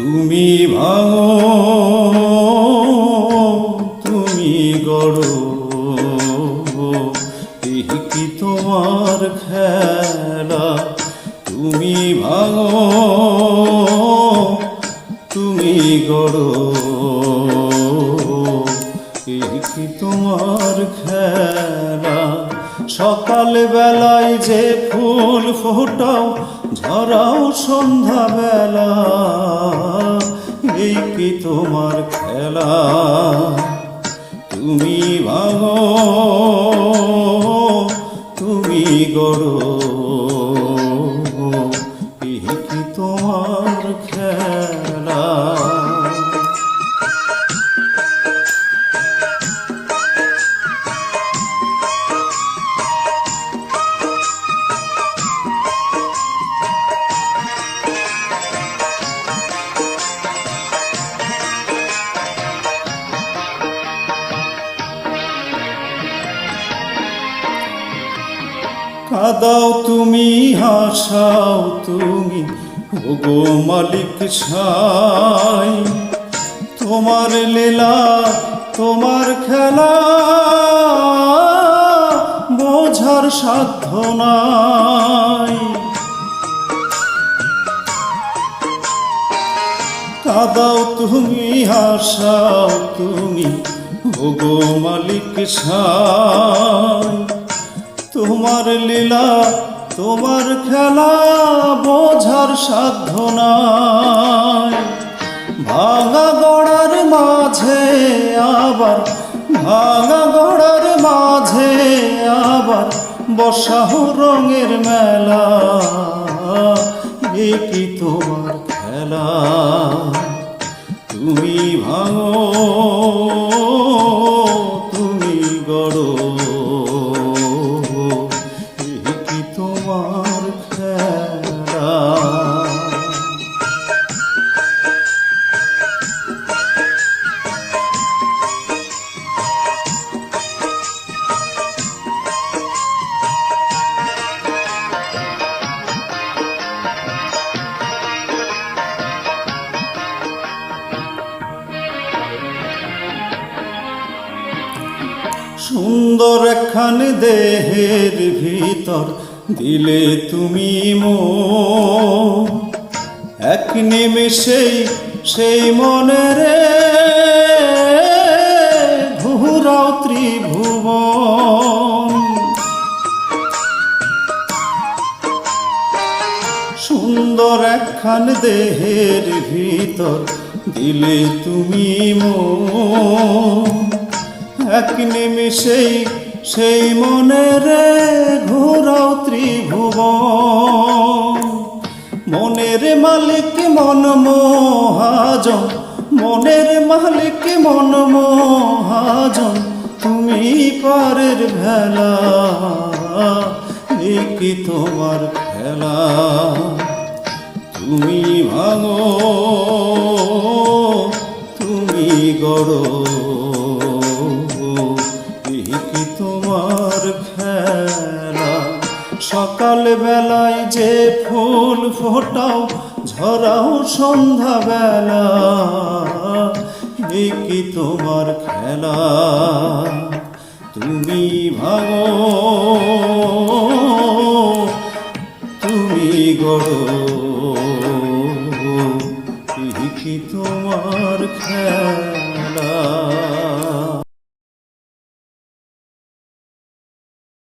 তুমি ভাঙো, তুমি গড়ো। এই কি তোমার খেলা? তুমি ভাঙো, তুমি গড়ো। এই কি তোমার খেলা? সকাল বেলায় যে ফুল ফোটাও, ঝরাও সন্ধ্যা বেলা এই কি তোমার খেলা। তুমি ভাঙো তুমি গড়ো কাদাও তুমি, হাসাও তুমি। ওগো মালিক ছাই তোমার লীলা, তোমার খেলা, বোঝার সাধ্য নাই। কাদাও তুমি, হাসাও তুমি, ওগো মালিক ছাই তোমার লীলা, তোমার খেলা বোঝার সাধ্য নাই। ভাঙা গড়ার মাঝে আবার, ভাঙা গড়ার মাঝে আবার বসাহ রঙের মেলা। এ কি তোমার খেলা? তুমি ভাঙো খেলা সুন্দর একখান দেহের ভিতর দিলে তুমি মো। এক নিমেষেই সেই মনের ঘুরাও ত্রিভুবন। সুন্দর একখান দেহের ভিতর দিলে তুমি মো। এক নিমিষেই সেই মনের ঘোরাও মনের মালিক মন মহাজন, মনের মালিক মন মহাজন, তুমি পারের ভেলা কি তোমার খেলা তুমি ভাঙো তুমি গড়ো সকাল বেলায় যে ফুল ফোটাও, ঝরাও সন্ধ্যা বেলা কি তোমার খেলা? তুমি ভাঙো তুমি গড়ো। কি তোমার খেলা?